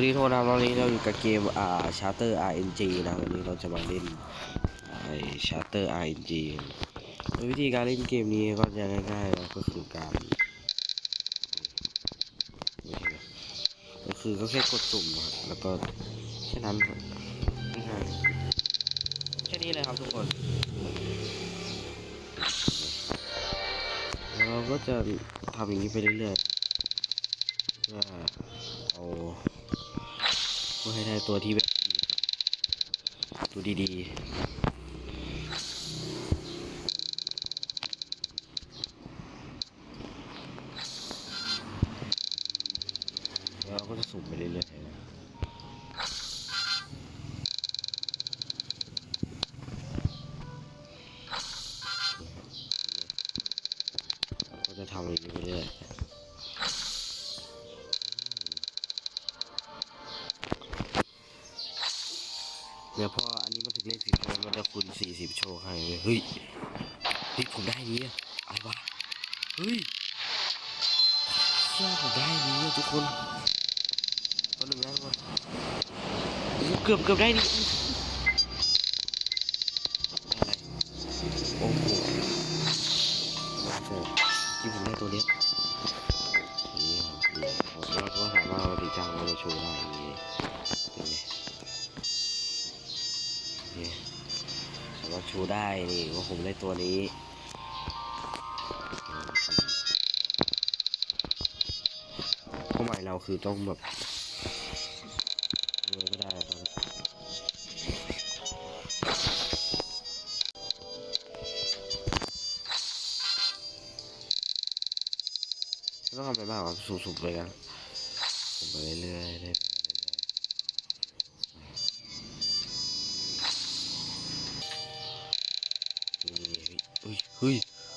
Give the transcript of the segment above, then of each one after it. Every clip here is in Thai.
วัสดีทุกคนะครับวันนี้เราอยู่กับเกมอ่า Charter RNG นะวันนี้เราจะมาเล่นไอ้ Charter RNG วิธีการเล่นเกมนี้ก็จะง่ายๆนะก็คือการก็คือก็แค่กดสุ่มอะแล้วก็แค่นั้นง่ายแค่นี้เลยครับทุกคนแล้วเราก็จะทำอย่างนี้ไปเรื่อยๆเพื่อเอา เพื่อให้ได้ตัวที่แบบตัวดีๆแล้วเราก็จะสุ่มไปเรื่อยๆนะเราก็จะทำอย่างนี้ไปเรื่อย เดี๋ยวพออันนี้มันถึงเลขสิบใช่ไหมมันจะคูณสี่สิบโชว์ให้เว้ยเฮ้ยเฮ้ยผมได้นี้อะอะไรวะเฮ้ยเชื่อผมได้นี้ทุกคนตัวหนึ่งนะทุกคนโอ้โหเกือบเกือบได้นี่อะไรโอ้โหมาเจอที่ผมได้ตัวเนี้ยนี่ครับนี่เราก็สามารถเอาดีจังเราจะโชว์ได้ สามารถชูได้นี่ว่าผมได้ตัวนี้เป้าหมายเราคือต้องแบบรวยก็ได้ตอนต้องทำอะไรมากหรอกสูบๆไปกันผมไปเรื่อย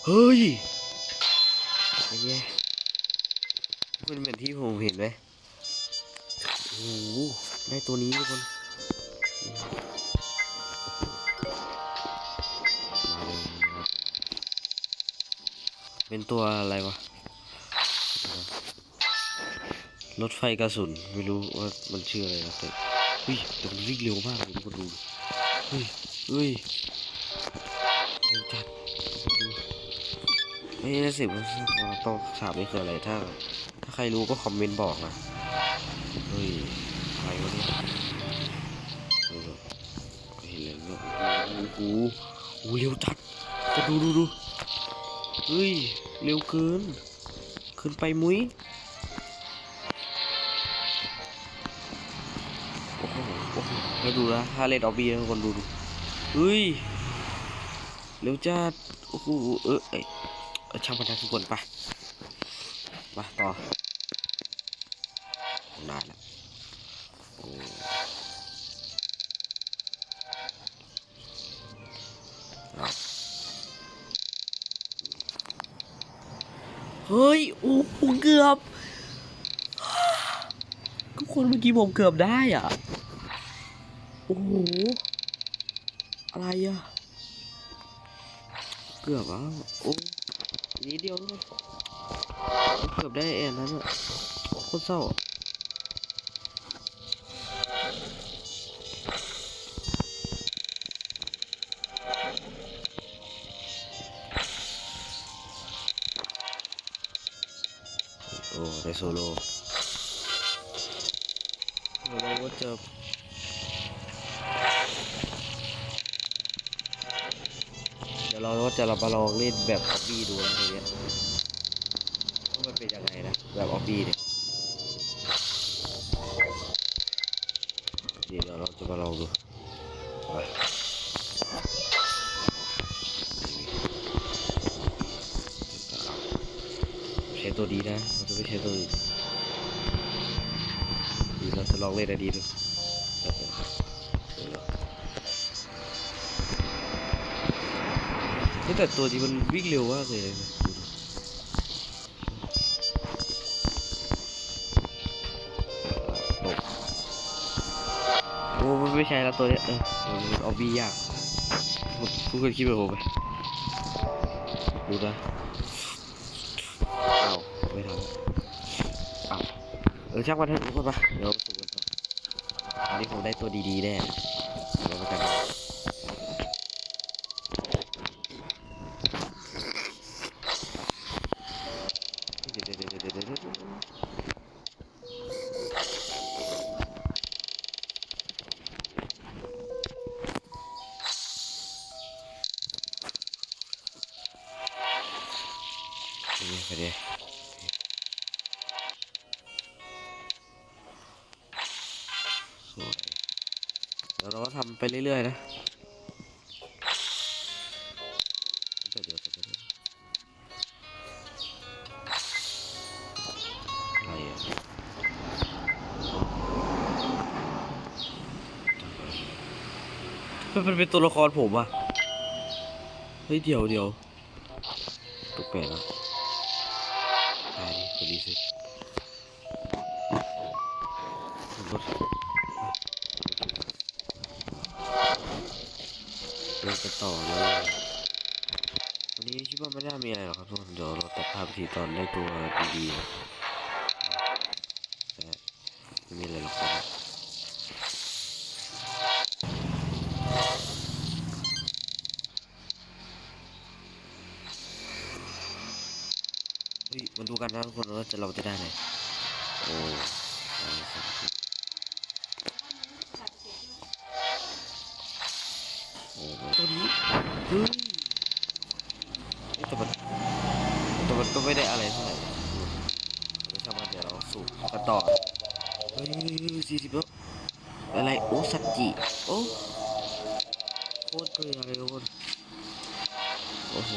ฮ้ยเฮ้ยเป็นไงมันเหมือนที่ผมเห็นไหมโอ้โหได้ตัวนี้ทุกคนมาเลยนะครับเป็นตัวอะไรวะ รถไฟกระสุน ไม่รู้ว่ามันชื่ออะไรนะแต่เฮ้ยแต่มันวิ่งเร็วมากเลยทุกคนดูดิเฮ้ยเฮ้ย น่าสิว่าต้องถามนี่คืออะไรถ้า ถ้าใครรู้ก็คอมเมนต์บอกนะเฮ้ยอะไรวะเนี่ยเออเห็นเลยเนี่ยโอ้โหโอ้โหเร็วจัดจะดูดูดูเฮ้ย เร็วเกิน ขึ้นไปมุ้ยโอ้โหโอ้โหให้ดูนะถ้าเล่นออบบี้นะทุกคนดูดูเฮ้ย เร็วจัดโอ้โหเออ ช่างมันนะทุกคนไปมาต่อได้ละโอ้เอาเฮ้ย โอ้โหเกือบทุกคนเมื่อกี้ผมเกือบได้อะ โอ้โห อะไรอะ เกือบอะโอ้ นิดเดียวทุกคนเกือบได้แอนนั้นอะโคตรเศร้าโอ้ได้โซโล่เราก็จะ เดี๋ยวเราก็ จะเรามาลองเล่นแบบออบบี้ดูนะทีเนี้ยว่ามันเป็นยังไงนะแบบออบบี้เนี่ยเดี๋ยวเราจะมาลองดูใช้ตัวดีนะเราจะไม่ใช้ตัวอื่นดีเราจะลองเล่นอันนี้ดู แต่ตัวนี้มันวิ่งเร็วมากเลยโอ้ไม่ใช่แล้วตัวเนี้ยเออเอาบียากคุณเคยคิดแบบผมไหมดูนะเอาไม่ทำเอาเออช่างมันเถอะทุกคนปะเดี๋ยวสูกันต่อนี้ผมได้ตัวดีๆแน่ ไปเรื่อยๆนะเดี๋ยวเดี๋ยวเดี๋ยวเดี๋ยวอะไรอะมันเป็นตัวละครผมอะเฮ้ยเดี๋ยวเดี๋ยวตกแปลกแล้ ไม่น่ามีอะไรหรอกครับทุกคนเดี๋ยวเราตัดภาพทีตอนได้ตัวดีๆนะแต่ไม่มีอะไรหรอกครับเฮ้ยมาดูกันนะทุกคนว่าจะเราจะได้ไหมโอ้ แต่มันแต่มันก็ไม่ได้อะไรเท่าไหร่เดี๋ยวช่างมันเดี๋ยวเราสูบกันต่อเฮ้ยสี่สิบแล้วอะไร โอ้สัจจิโอ้โคตรเกลือเลยทุกคนโอ้โห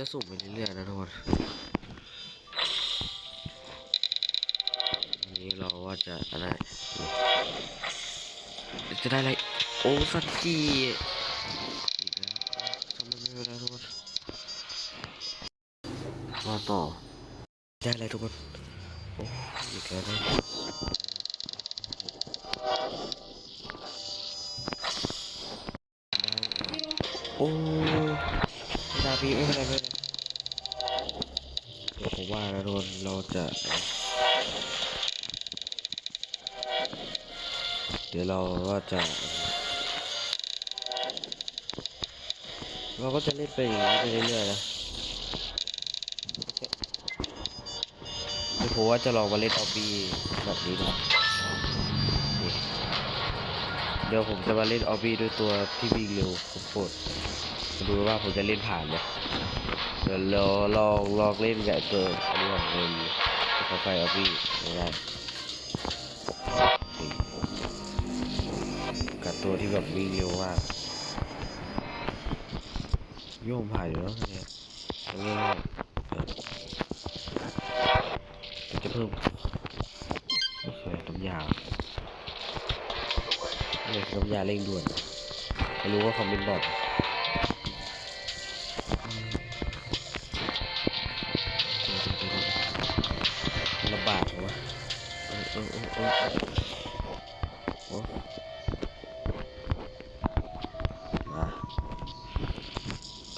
จะสุ่มไปเรื่อยๆนะทุกคนวันนี้เราว่าจะอะไรจะได้อะไร โอ้สัจจีอีกแล้วทำไมไม่ได้ทุกคนมาต่อ ได้อะไรทุกคน พี่ไม่เป็นไรไม่เป็นไรเดี๋ยวผมว่านะทุกคนเราจะ เดี๋ยวเราก็จะ เราก็จะเล่นไปอย่างนี้ไปเรื่อยๆนะเดี๋ยวผมว่าจะลองมาเล่นออบบี้แบบนี้นี่เดี๋ยวผมจะมาเล่นออบบี้ด้วยตัวที่วิ่งเร็วโคตรๆมา ดูว่าผมจะเล่นผ่านไหมเดี๋ยวเราลองลองเล่นกับไอ้ตัวอันนี้ของเงินตัวไฟออบบี้ไม่ได้กับตัวที่แบบวิ่งเร็วมากโยมผ่านอยู่แล้วเนี่ยตรงนี้จะเพิ่มโอเคน้ำยาเนี่ยน้ำยาเร่งด่วนไม่รู้ว่าคอมเมนต์บอก เอ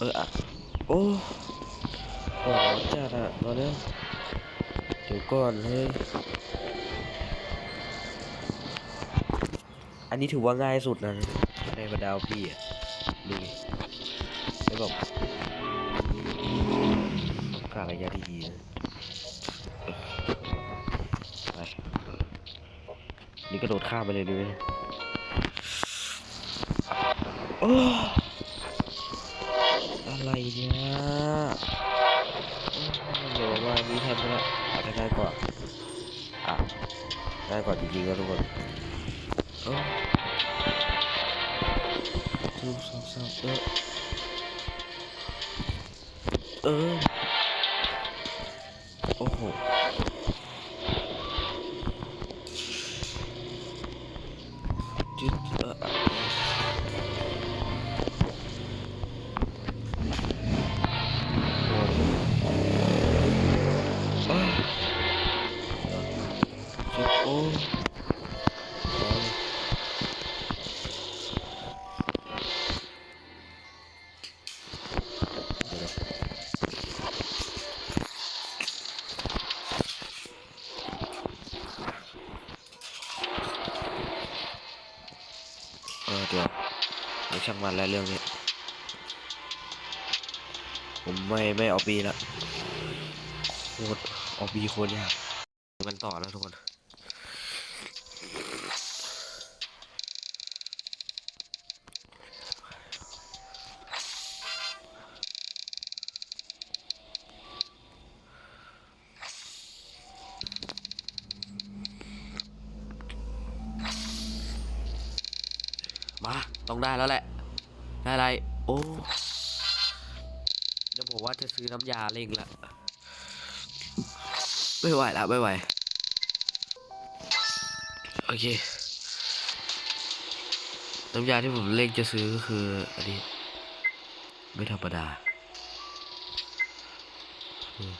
ออะโอ้โอ้จัดอะตอนนี้เดี๋ยวก่อนเฮ้ยอันนี้ถือว่าง่ายสุดนะในบรรดาพี่อะดูไม่บอกการะยะดีๆ กระโดดข้ามไปเลยดีไหมโอ้อะไรเนี่ยเดี๋ยวว่านี้แทนไปละอาจจะง่ายกว่าอะง่ายกว่าจริงๆก็ทุกคนโอ้ดูสองสามเออเออโอ้โห ช่างมันแล้วเรื่องนี้ ผมไม่ไม่เอาบีละโคตรเอาบีโคตรยากดูกันต่อแล้วทุกคนมา ต้องได้แล้วแหละ อะไร โอ้จะบอกว่าจะซื้อน้ำยาเร่งละไม่ไหวละไม่ไหว โอเค น้ำยาที่ผมเร่งจะซื้อก็คือ อันนี้ ไม่ธรรมดาอืม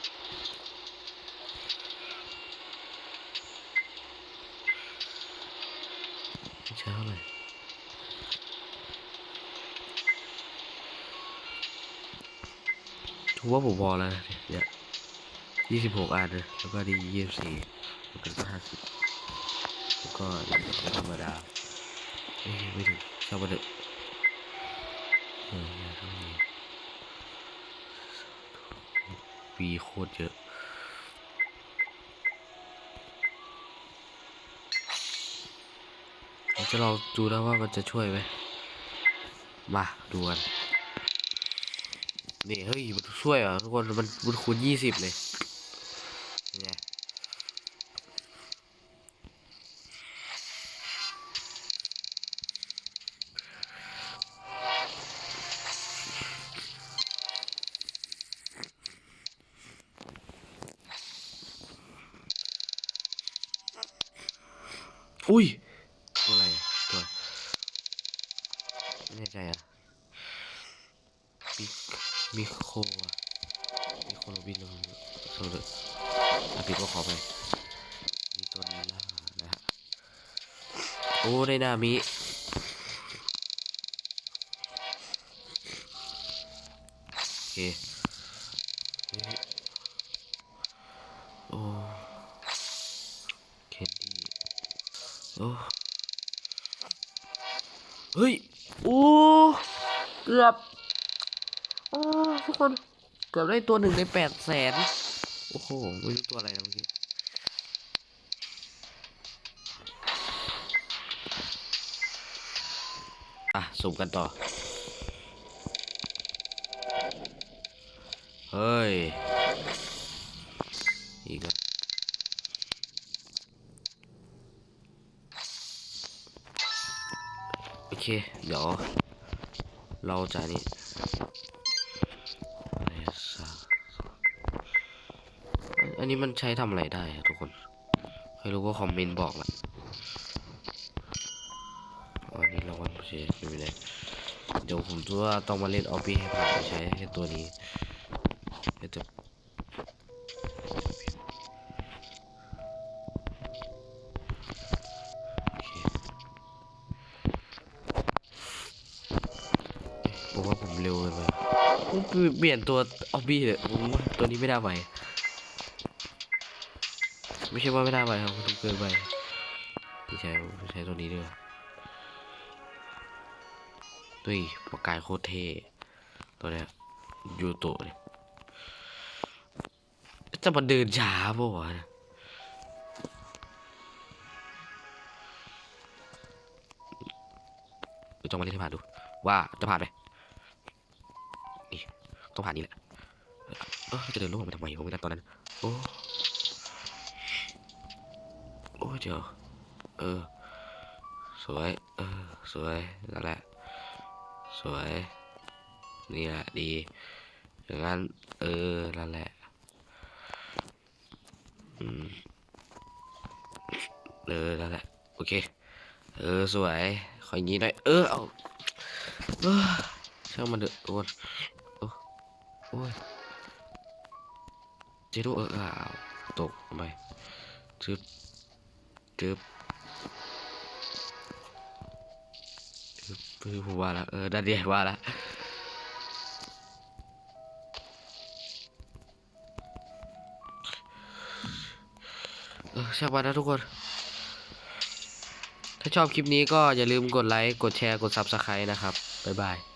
ไม่ใช่เท่าไหร่ ถือว่าผมพอแล้วนะเนี่ยยี่สิบหกอันนะแล้วก็ดียี่สิบสี่แล้วก็ห้าสิบแล้วก็ธรรมดาเอ้ยไม่ถึงช่ามันเถอะเออเนี่ยเท่านี้ปีโคตรเยอะจะลองดูนะว่ามันจะช่วยไหมมาดูกัน นี่เฮ้ยมันช่วยเหรอทุกคนมันมันคูณยี่สิบเลยนไงอุ้ย ตัวอะไรอะตัวไม่แน่ใจอะ มิ มิโคอะมิโคโรบินโนโซเลอาปิดก็ขอไปมีตัวนี้ล่านะฮะโอ้ได้นามิโอเค ทุกคน เกือบได้ตัวหนึ่งในแปดแสนโอ้โหไม่รู้ตัวอะไรนะเมื่อกี้อะสุ่มกันต่อ เฮ้ย อีกแล้วโอเค เดี๋ยว เราจะนี่ อันนี้มันใช้ทำอะไรได้อะทุกคนใครรู้ก็คอมเมนต์บอกละอันนี้เราวันใช้ไม่ได้เดี๋ยวผมจะว่าต้องมาเล่นออฟฟี่ให้ผ่านใช้ให้ตัวนี้ให้ตัวโอเคเอ๊ะผมว่าผมเร็วไปไหมผมเปลี่ยนตัวออฟฟี่เลยผมว่าตัวนี้ไม่ได้ไหว ไม่ใช่ว่าไม่ได้ไปครับมันเกินไปพี่ใช้ใช้ตัวนี้ด้วยด้วยประกายโคตรเท่ตัวเนี้ยยูโตะเนี่ยจะมาเดินช้าปะวะเนี่ยเดี๋ยวต้องมาเล่นให้ผ่านดู ว่าจะผ่านไหมนี่ต้องผ่านนี้แหละ เออจะเดินลงมาทำไมผมไม่ได้ตอนนั้น โอ้ เดี๋ยวเออ สวย เออ สวยนั่นแหละ สวย นี่แหละ ดี อย่างนั้น เออ นั่นแหละ อืม เออ นั่นแหละ โอเค เออ สวย ขออย่างนี้หน่อยเออ เอาเออช่างมันเถอะทุกคนโอ้โอ้ยเจดูเอออ้าวตกไปจึ๊บ จึ๊บจึ๊บเออผมว่าล้วเออด้านเดียวว่าล้วเออช่างมันนะทุกคน ถ้าชอบคลิปนี้ก็อย่าลืมกดไลค์ กดแชร์ กด Subscribe นะครับ บ๊ายบาย